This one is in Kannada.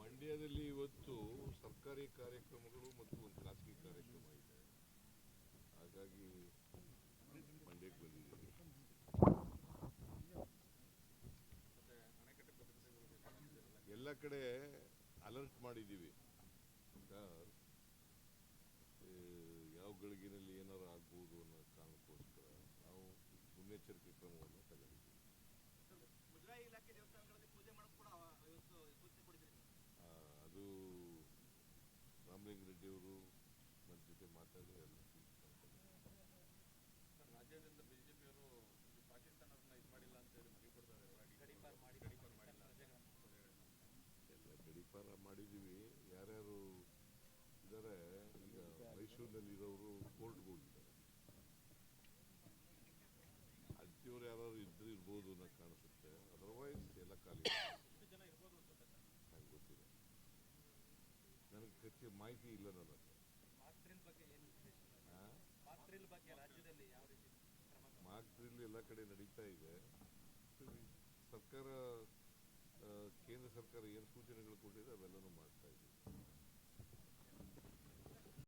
ಮಂಡ್ಯದಲ್ಲಿ ಇವತ್ತು ಸರ್ಕಾರಿ ಕಾರ್ಯಕ್ರಮಗಳು ಮತ್ತು ಒಂದು ಖಾಸಗಿ ಕಾರ್ಯಕ್ರಮ ಇದೆ. ಹಾಗಾಗಿ ಮಂಡ್ಯಕ್ಕೆ ಬಂದಿದ್ದೀವಿ. ಎಲ್ಲ ಕಡೆ ಅಲರ್ಟ್ ಮಾಡಿದ್ದೀವಿ. ಯಾವ ಗಳಿಗೆನಲ್ಲಿ ಏನಾರು ಆಗ್ಬೋದು ಅನ್ನೋ ಕಾರಣಕ್ಕೋಸ್ಕರ ನಾವು ಮುನ್ನೆಚ್ಚರಿಕೆ ಕ್ರಮವನ್ನು ರೆಡ್ಡಿಯವರು ನನ್ನ ಜೊತೆ ಮಾತಾಡಿ ಎಲ್ಲ ರಾಜ್ಯಾದ್ಯಂತ ಬಿಜೆಪಿಯವರು ಪಾಕಿಸ್ತಾನವನ್ನ ಇದು ಮಾಡಿಲ್ಲ ಅಂತ ಹೇಳಿ ಮನವಿ ಕೊಡ್ತಾ ಇದ್ದಾರೆ ಮಾಡಿ ಗಡೀಪಾರ್ ಮಾಡಿಲ್ಲ. ಎಲ್ಲ ಗಡಿಪಾರ ಮಾಡಿದ್ದೀವಿ. ಯಾರ್ಯಾರು ಇದ್ದಾರೆ ಈಗ ಮೈಸೂರಿನಲ್ಲಿರೋರು ಕೋರ್ಟ್ಗೆ ಹೋಗಿದ್ದಾರೆ. ಅಜ್ಜಿಯವ್ರು ಯಾರು ಇದ್ರು ಇರ್ಬೋದು ಅನ್ನೋ ಕಾಣಿಸುತ್ತೆ. ಅದರ್ವೈಸ್ ಎಲ್ಲ ಖಾಲಿ ರಾಜ್ಯದಲ್ಲಿ ಮಾಹಿತಿ ಇಲ್ಲ ನನಗೆ ಮಾರ್ಕ್ ಡ್ರಿಲ್ ಎಲ್ಲ ಕಡೆ ನಡೀತಾ ಇದೆ. ಸರ್ಕಾರ ಕೇಂದ್ರ ಸರ್ಕಾರ ಏನು ಸೂಚನೆಗಳು ಕೊಟ್ಟಿದೆ ಅವೆಲ್ಲನೂ ಮಾಡ್ತಾ